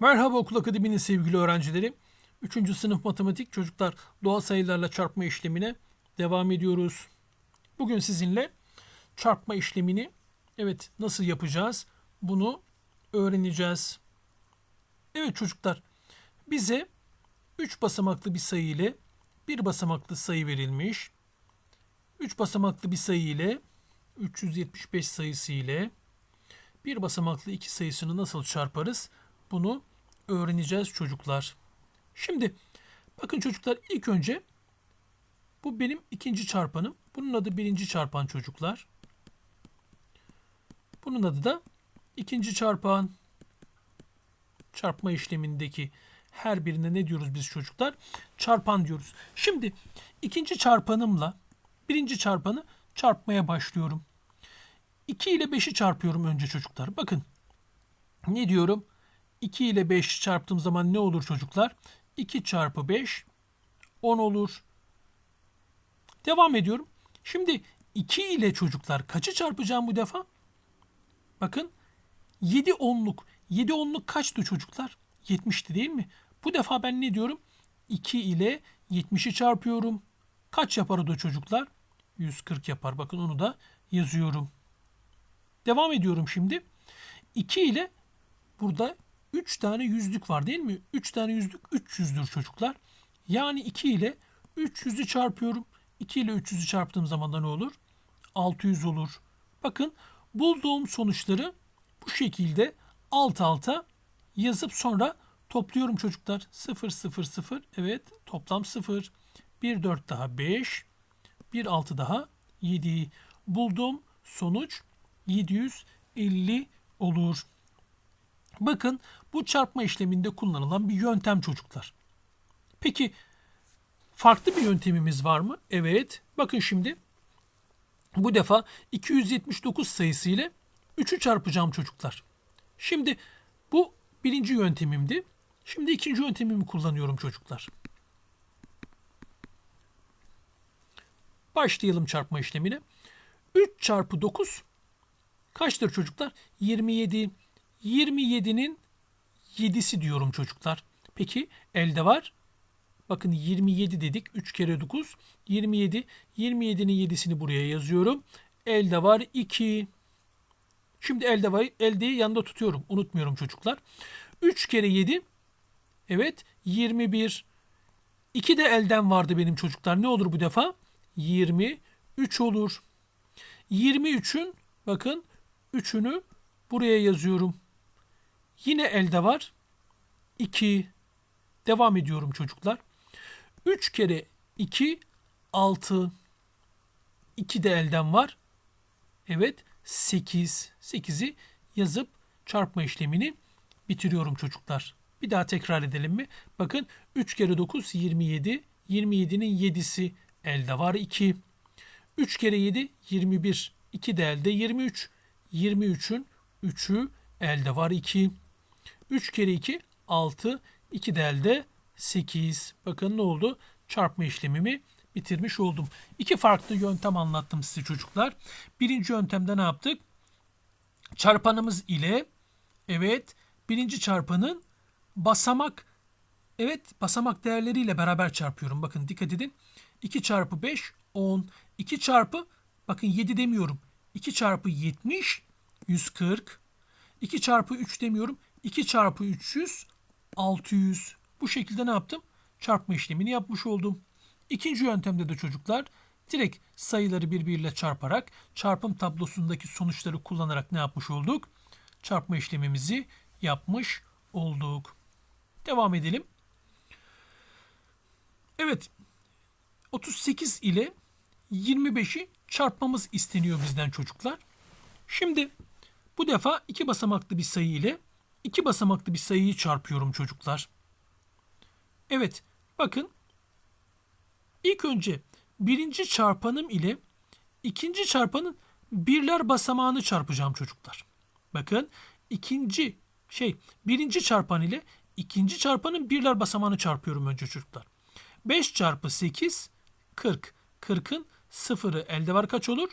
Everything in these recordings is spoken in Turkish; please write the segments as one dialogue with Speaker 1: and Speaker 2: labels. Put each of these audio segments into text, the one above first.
Speaker 1: Merhaba Okul Akademi'nin sevgili öğrencileri. 3. sınıf matematik çocuklar doğal sayılarla çarpma işlemine devam ediyoruz. Bugün sizinle çarpma işlemini evet nasıl yapacağız bunu öğreneceğiz. Evet çocuklar bize 3 basamaklı bir sayı ile bir basamaklı sayı verilmiş. 3 basamaklı bir sayı ile 375 sayısı ile bir basamaklı iki sayısını nasıl çarparız? Bunu öğreneceğiz çocuklar. Şimdi bakın çocuklar ilk önce bu benim ikinci çarpanım. Bunun adı birinci çarpan çocuklar. Bunun adı da ikinci çarpan. Çarpma işlemindeki her birine ne diyoruz biz çocuklar? Çarpan diyoruz. Şimdi ikinci çarpanımla birinci çarpanı çarpmaya başlıyorum. 2 ile 5'i çarpıyorum önce çocuklar. Bakın ne diyorum? 2 ile 5 çarptığım zaman ne olur çocuklar? 2 çarpı 5 10 olur. Devam ediyorum. Şimdi 2 ile çocuklar kaçı çarpacağım bu defa? Bakın 7 onluk. 7 onluk kaçtı çocuklar? 70'ti değil mi? Bu defa ben ne diyorum? 2 ile 70'i çarpıyorum. Kaç yapar o da çocuklar? 140 yapar. Bakın onu da yazıyorum. Devam ediyorum şimdi. 2 ile burada 3 tane yüzlük var değil mi? 3 tane yüzlük 300'dür çocuklar. Yani 2 ile 300'ü çarpıyorum. 2 ile 300'ü çarptığım zaman da ne olur? 600 olur. Bakın bulduğum sonuçları bu şekilde alt alta yazıp sonra topluyorum çocuklar. 0 0 0 evet toplam 0. 1 4 daha 5. 1 6 daha 7. Bulduğum sonuç 750 olur. Bakın bu çarpma işleminde kullanılan bir yöntem çocuklar. Peki farklı bir yöntemimiz var mı? Evet. Bakın şimdi bu defa 279 sayısı ile 3'ü çarpacağım çocuklar. Şimdi bu birinci yöntemimdi. Şimdi ikinci yöntemimi kullanıyorum çocuklar. Başlayalım çarpma işlemine. 3 çarpı 9 kaçtır çocuklar? 27. 27'nin 7'si diyorum çocuklar. Peki elde var. Bakın 27 dedik. 3 kere 9 27. 27'nin 7'sini buraya yazıyorum. Elde var 2. Şimdi elde var. Eldeyi yanında tutuyorum. Unutmuyorum çocuklar. 3 kere 7 evet 21. 2 de elden vardı benim çocuklar. Ne olur bu defa? 23 olur. 23'ün bakın 3'ünü buraya yazıyorum. Yine elde var. 2. Devam ediyorum çocuklar. 3 kere 2 6. 2 de elden var. Evet 8. 8'i yazıp çarpma işlemini bitiriyorum çocuklar. Bir daha tekrar edelim mi? Bakın 3 kere 9 27. 27'nin 7'si elde var 2. 3 kere 7 21. 2 de elde 23. 23'ün 3'ü elde var 2. 3 kere 2 6. 2 de elde 8. Bakın ne oldu? Çarpma işlemimi bitirmiş oldum. İki farklı yöntem anlattım size çocuklar. Birinci yöntemde ne yaptık? Çarpanımız ile evet birinci çarpanın basamak evet basamak değerleriyle beraber çarpıyorum. Bakın dikkat edin. 2 çarpı 5 10. 2 çarpı bakın 7 demiyorum. 2 çarpı 70 140. 2 çarpı 3 demiyorum. 2 çarpı 300 600. Bu şekilde ne yaptım? Çarpma işlemini yapmış oldum. İkinci yöntemde de çocuklar direkt sayıları birbiriyle çarparak çarpım tablosundaki sonuçları kullanarak ne yapmış olduk? Çarpma işlemimizi yapmış olduk. Devam edelim. Evet. 38 ile 25'i çarpmamız isteniyor bizden çocuklar. Şimdi bu defa iki basamaklı bir sayı ile iki basamaklı bir sayıyı çarpıyorum çocuklar. Evet bakın ilk önce birinci çarpanım ile ikinci çarpanın birler basamağını çarpacağım çocuklar. Bakın ikinci şey birinci çarpan ile ikinci çarpanın birler basamağını çarpıyorum önce çocuklar. 5 çarpı 8 40. 40'ın sıfırı elde var kaç olur?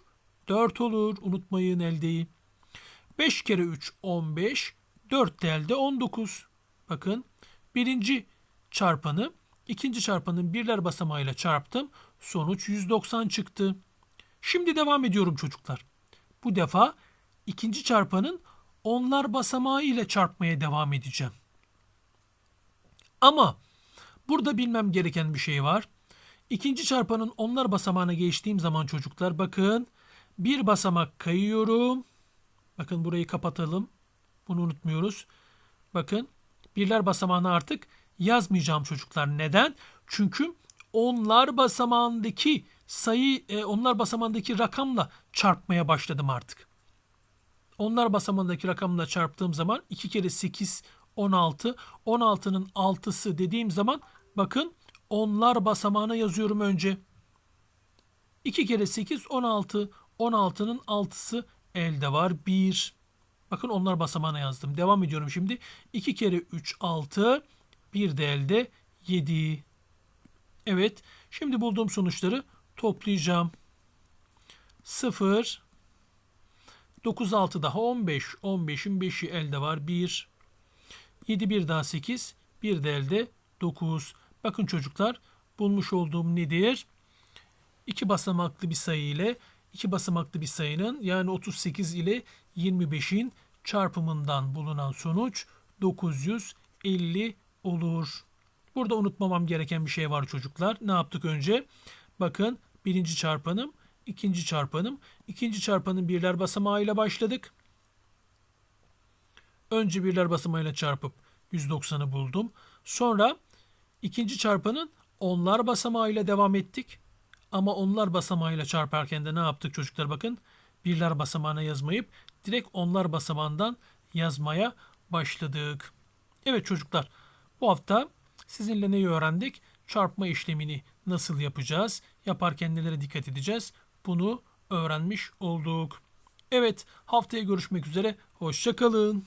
Speaker 1: 4 olur. Unutmayın eldeyi. 5 kere 3 15. 4 de elde 19. Bakın birinci çarpanı ikinci çarpanın birler basamağıyla çarptım. Sonuç 190 çıktı. Şimdi devam ediyorum çocuklar. Bu defa ikinci çarpanın onlar basamağı ile çarpmaya devam edeceğim. Ama burada bilmem gereken bir şey var. İkinci çarpanın onlar basamağına geçtiğim zaman çocuklar bakın bir basamak kayıyorum. Bakın burayı kapatalım. Bunu unutmuyoruz. Bakın birler basamağına artık yazmayacağım çocuklar. Neden? Çünkü onlar basamağındaki sayı, e, onlar basamağındaki rakamla çarpmaya başladım artık. Onlar basamağındaki rakamla çarptığım zaman 2 kere 8 16. 16'nın 6'sı dediğim zaman bakın onlar basamağına yazıyorum önce. 2 kere 8 16. 16'nın 6'sı elde var 1. Bakın onlar basamağına yazdım. Devam ediyorum şimdi. 2 kere 3 6. Bir de elde 7. Evet. Şimdi bulduğum sonuçları toplayacağım. 0 9 6 daha 15. 15'in 5'i elde var 1. 7 bir daha 8. Bir de elde 9. Bakın çocuklar bulmuş olduğum nedir? İki basamaklı bir sayı ile iki basamaklı bir sayının yani 38 ile 25'in çarpımından bulunan sonuç 950 olur. Burada unutmamam gereken bir şey var çocuklar. Ne yaptık önce? Bakın birinci çarpanım, ikinci çarpanım. İkinci çarpanın birler basamağıyla başladık. Önce birler basamağıyla çarpıp 190'ı buldum. Sonra ikinci çarpanın onlar basamağıyla devam ettik. Ama onlar basamağıyla çarparken de ne yaptık çocuklar bakın. Birler basamağına yazmayıp direkt onlar basamağından yazmaya başladık. Evet çocuklar bu hafta sizinle neyi öğrendik? Çarpma işlemini nasıl yapacağız? Yaparken nelere dikkat edeceğiz? Bunu öğrenmiş olduk. Evet haftaya görüşmek üzere. Hoşçakalın.